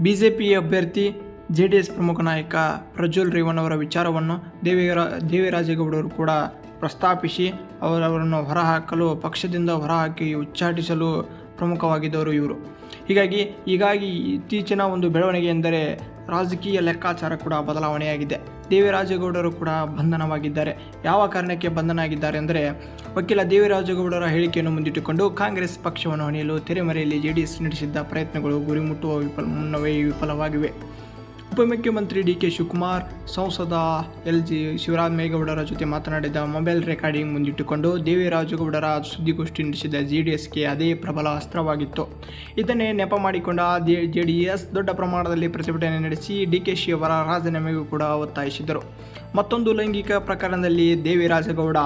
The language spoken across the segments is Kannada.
ಬಿಜೆಪಿ ಅಭ್ಯರ್ಥಿ ಜೆ ಡಿ ಎಸ್ ಪ್ರಮುಖ ನಾಯಕ ಪ್ರಜ್ವಲ್ ರೇವಣ್ಣ ಅವರ ವಿಚಾರವನ್ನು ದೇವೇರ ದೇವಿರಾಜೇಗೌಡರು ಕೂಡ ಪ್ರಸ್ತಾಪಿಸಿ ಅವರವರನ್ನು ಹೊರಹಾಕಲು, ಪಕ್ಷದಿಂದ ಹೊರಹಾಕಿ, ಉಚ್ಚಾಟಿಸಲು ಪ್ರಮುಖವಾಗಿದ್ದವರು ಇವರು. ಹೀಗಾಗಿ ಹೀಗಾಗಿ ಇತ್ತೀಚಿನ ಒಂದು ಬೆಳವಣಿಗೆ ಎಂದರೆ ರಾಜಕೀಯ ಲೆಕ್ಕಾಚಾರ ಕೂಡ ಬದಲಾವಣೆಯಾಗಿದೆ. ದೇವಿರಾಜೇಗೌಡರು ಕೂಡ ಬಂಧನವಾಗಿದ್ದಾರೆ. ಯಾವ ಕಾರಣಕ್ಕೆ ಬಂಧನ ಆಗಿದ್ದಾರೆ ಅಂದರೆ ವಕೀಲ ದೇವಿರಾಜೇಗೌಡರ ಹೇಳಿಕೆಯನ್ನು ಮುಂದಿಟ್ಟುಕೊಂಡು ಕಾಂಗ್ರೆಸ್ ಪಕ್ಷವನ್ನು ಹಣಿಯಲು ತೆರೆಮರೆಯಲ್ಲಿ ಜೆ ಡಿ ಎಸ್ ನಡೆಸಿದ್ದ ಪ್ರಯತ್ನಗಳು ಗುರಿ ಮುಟ್ಟುವ ವಿಫಲ ಮುನ್ನವೇ ವಿಫಲವಾಗಿವೆ. ಉಪಮುಖ್ಯಮಂತ್ರಿ ಡಿ ಕೆ ಶಿವಕುಮಾರ್, ಸಂಸದ ಎಲ್ ಜಿ ಶಿವರಾಮೇಗೌಡರ ಜೊತೆ ಮಾತನಾಡಿದ ಮೊಬೈಲ್ ರೆಕಾರ್ಡಿಂಗ್ ಮುಂದಿಟ್ಟುಕೊಂಡು ದೇವಿರಾಜೇಗೌಡರ ಸುದ್ದಿಗೋಷ್ಠಿ ನಡೆಸಿದ ಜೆ ಡಿ ಎಸ್ಗೆ ಅದೇ ಪ್ರಬಲ ಅಸ್ತ್ರವಾಗಿತ್ತು. ಇದನ್ನೇ ನೆಪ ಮಾಡಿಕೊಂಡ ಜೆ ಡಿ ಎಸ್ ದೊಡ್ಡ ಪ್ರಮಾಣದಲ್ಲಿ ಪ್ರತಿಭಟನೆ ನಡೆಸಿ ಡಿ ಕೆ ಶಿ ಅವರ ರಾಜೀನಾಮೆಗೂ ಕೂಡ ಒತ್ತಾಯಿಸಿದರು ಮತ್ತೊಂದು ಲೈಂಗಿಕ ಪ್ರಕರಣದಲ್ಲಿ ದೇವಿರಾಜಗೌಡ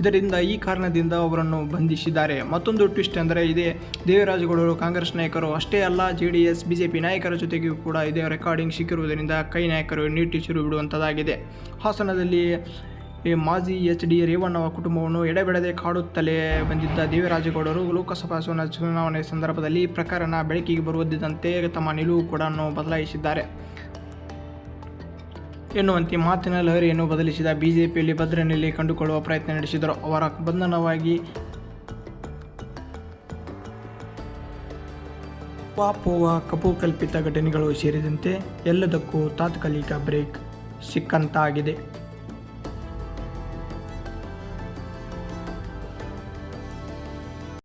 ಇದರಿಂದ ಈ ಕಾರಣದಿಂದ ಅವರನ್ನು ಬಂಧಿಸಿದ್ದಾರೆ. ಮತ್ತೊಂದು ಟ್ವಿಸ್ಟ್ ಅಂದರೆ ಇದೇ ದೇವಿರಾಜಗೌಡರು ಕಾಂಗ್ರೆಸ್ ನಾಯಕರು ಅಷ್ಟೇ ಅಲ್ಲ, ಜೆ ಡಿ ಎಸ್ ಬಿಜೆಪಿ ನಾಯಕರ ಜೊತೆಗೂ ಕೂಡ ಇದೇ ರೆಕಾರ್ಡಿಂಗ್ ಸಿಕ್ಕಿರುವುದರಿಂದ ಕೈ ನಾಯಕರು ನಿಟ್ಟುಸಿರು ಬಿಡುವಂಥದ್ದಾಗಿದೆ ಹಾಸನದಲ್ಲಿ ಮಾಜಿ ಎಚ್ ಡಿ ರೇವಣ್ಣವ ಕುಟುಂಬವನ್ನು ಎಡೆಬಿಡದೆ ಕಾಡುತ್ತಲೇ ಬಂದಿದ್ದ ದೇವರಾಜಗೌಡರು ಲೋಕಸಭಾ ಚುನಾ- ಚುನಾವಣೆ ಸಂದರ್ಭದಲ್ಲಿ ಪ್ರಕರಣ ಬೆಳಕಿಗೆ ಬರುವುದಿದ್ದಂತೆ ತಮ್ಮ ನಿಲುವು ಕೂಡ ಬದಲಾಯಿಸಿದ್ದಾರೆ. ಎನ್ನುವಂತೆ ಮಾತಿನ ಲಹರಿಯನ್ನು ಬದಲಿಸಿದ ಬಿಜೆಪಿಯಲ್ಲಿ ಭದ್ರನೆಲೆ ಕಂಡುಕೊಳ್ಳುವ ಪ್ರಯತ್ನ ನಡೆಸಿದರು. ಅವರ ಬಂಧನವಾಗಿ ವಾಪೋವ ಕಪು ಕಲ್ಪಿತ ಘಟನೆಗಳು ಸೇರಿದಂತೆ ಎಲ್ಲದಕ್ಕೂ ತಾತ್ಕಾಲಿಕ ಬ್ರೇಕ್ ಸಿಕ್ಕಂತಾಗಿದೆ.